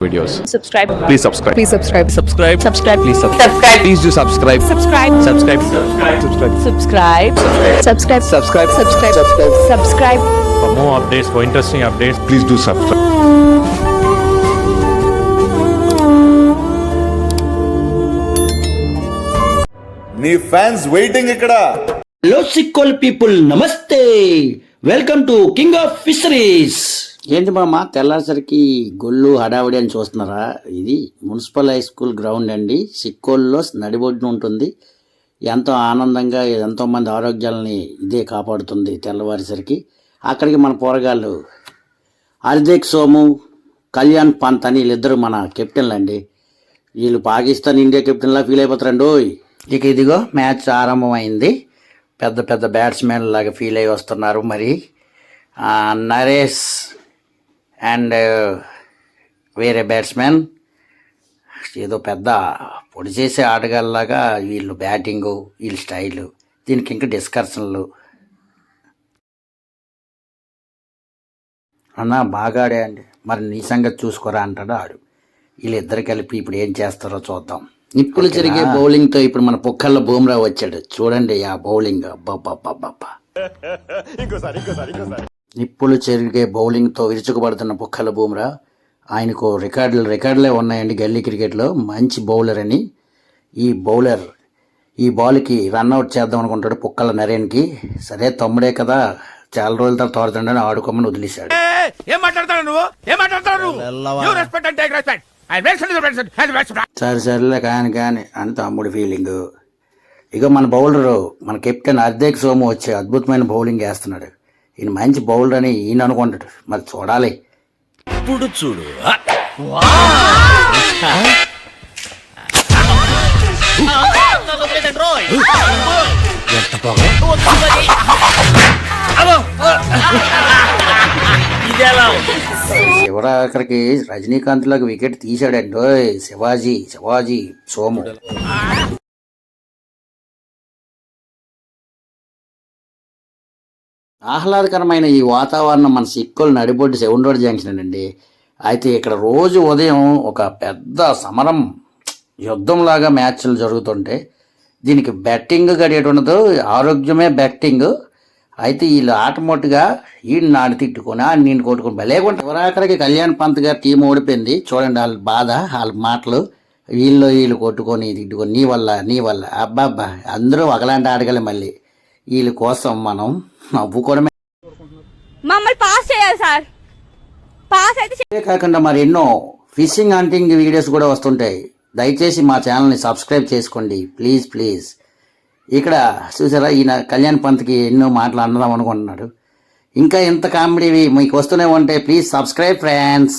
videos. subscribe Please subscribe. please subscribe subscribe. subscribe Please subscribe. subscribe Please do subscribe. subscribe Subscribe. Subscribe. subscribe subscribe Subscribe. subscribe subscribe For more updates, for interesting updates, Please do subscribe. నీ fans waiting ఇక్కడ hello Sikkol people నమస్తే welcome to king of fisheries ఏంటి మామ తెల్లారిసరికి గొల్లు హడావిడి అని చూస్తున్నారా? ఇది municipal high school ground అండి. సిక్కోల్లో నడిబొడ్డున ఉంటుంది. ఎంతో ఆనందంగా ఎంతో మంది ఆరోగ్యాలని ఇదే కాపాడుతుంది తెల్లవారిసరికి. అక్కడికి మన పోరగాళ్ళు హరిదేక్ సోము కళ్యాణ్ పంత్ అని వీళ్ళిద్దరు మన కెప్టెన్లు అండి. వీళ్ళు పాకిస్తాన్ ఇండియా కెప్టెన్లా ఫీల్ అయిపోతారండి. ఓయ్! ఇక ఇదిగో మ్యాచ్ ఆరంభమైంది. పెద్ద పెద్ద బ్యాట్స్మెన్ లాగా ఫీల్ అయి వస్తున్నారు మరి. నరేష్ అండ్ వేరే బ్యాట్స్మెన్ ఏదో పెద్ద పొడి చేసే ఆటగాళ్ళలాగా వీళ్ళు బ్యాటింగు వీళ్ళ స్టైలు దీనికి ఇంకా డిస్కషన్లు అన్న బాగా ఆడే అండి మరి నీ సంగతి చూసుకోరా అంటాడు ఆడు. వీళ్ళిద్దరు కలిపి ఇప్పుడు ఏం చేస్తారో చూద్దాం. నిప్పులు చెరిగే బౌలింగ్తో ఇప్పుడు మన పుక్కల్ల బూమ్రా వచ్చాడు. చూడండి ఆ బౌలింగ్. అబ్బబ్బబ్బబ్బబ్బా. నిప్పులు చెరిగే బౌలింగ్తో విరుచుకుపడుతున్న పుక్కల బూమ్రా ఆయనకు రికార్డులు రికార్డులే ఉన్నాయండి గల్లీ క్రికెట్లో. మంచి బౌలర్ అని. ఈ బౌలర్ ఈ బాల్కి రన్అట్ చేద్దాం అనుకుంటాడు పుక్కల నరేన్కి. సరే తమ్ముడే కదా. చాలా రోజుల తర్వాత తోడుతుండని ఆడుకోమని వదిలేశాడు. ఏం మాట్లాడతాడు నువ్వు? ఏం మాట్లాడతాడు నువ్వు? You respect and take respect I respect సరే సరేలే కాని కాని అని తమ్ముడు ఫీలింగ్ ఇక మన బౌలర్ మన కెప్టెన్ అర్ధేక్ సోము వచ్చి అద్భుతమైన బౌలింగ్ వేస్తున్నాడు. ఈయన మంచి బౌలర్ అని ఈయన అనుకుంటాడు. మరి చూడాలి. ఇప్పుడు చూడు. శివరాఖరికి రజనీకాంత్ లాగా వికెట్ తీశాడండి. ఓయ్ శివాజీ శివాజీ సోము. ఆహ్లాదకరమైన ఈ వాతావరణం మన సిక్కులు నడిబొడ్డు సెవెన్ రోడ్ జంక్షన్ అండి. అయితే ఇక్కడ రోజు ఉదయం ఒక పెద్ద సమరం యుద్ధంలాగా మ్యాచ్లు జరుగుతుంటే దీనికి బెట్టింగ్ గడియట ఉండదు ఆరోగ్యమే బెట్టింగ్. అయితే వీళ్ళు ఆటమోటుగా ఈయన నాడు తిట్టుకొని ఆ నేను కొట్టుకుని భలేకుంటే ఎవరాఖరికి కళ్యాణ్ పంత్ గారు టీం ఓడిపోయింది. చూడండి వాళ్ళ బాధ వాళ్ళ మాటలు. వీళ్ళు వీళ్ళు కొట్టుకొని తిట్టుకొని నీ వల్ల నీ వల్ల. అబ్బాబ్బా అందరూ ఒకలాంటి ఆడగలే మళ్ళీ. వీళ్ళ కోసం మనం నవ్వుకోవడమే. మమ్మల్ని పాస్ చేయాలి సార్. పాస్ అయితే కాకుండా మరి ఎన్నో ఫిషింగ్ హంటింగ్ వీడియోస్ కూడా వస్తుంటాయి. దయచేసి మా ఛానల్ని సబ్స్క్రైబ్ చేసుకోండి. ప్లీజ్ ప్లీజ్ ఇక్కడ చూసారా ఈయన కళ్యాణ్ పంత్కి ఎన్నో మాటలు అందాం అనుకుంటున్నాడు. ఇంకా ఎంత కామెడీ మీకు వస్తూనే ఉంటే ప్లీజ్ సబ్స్క్రైబ్ ఫ్రెండ్స్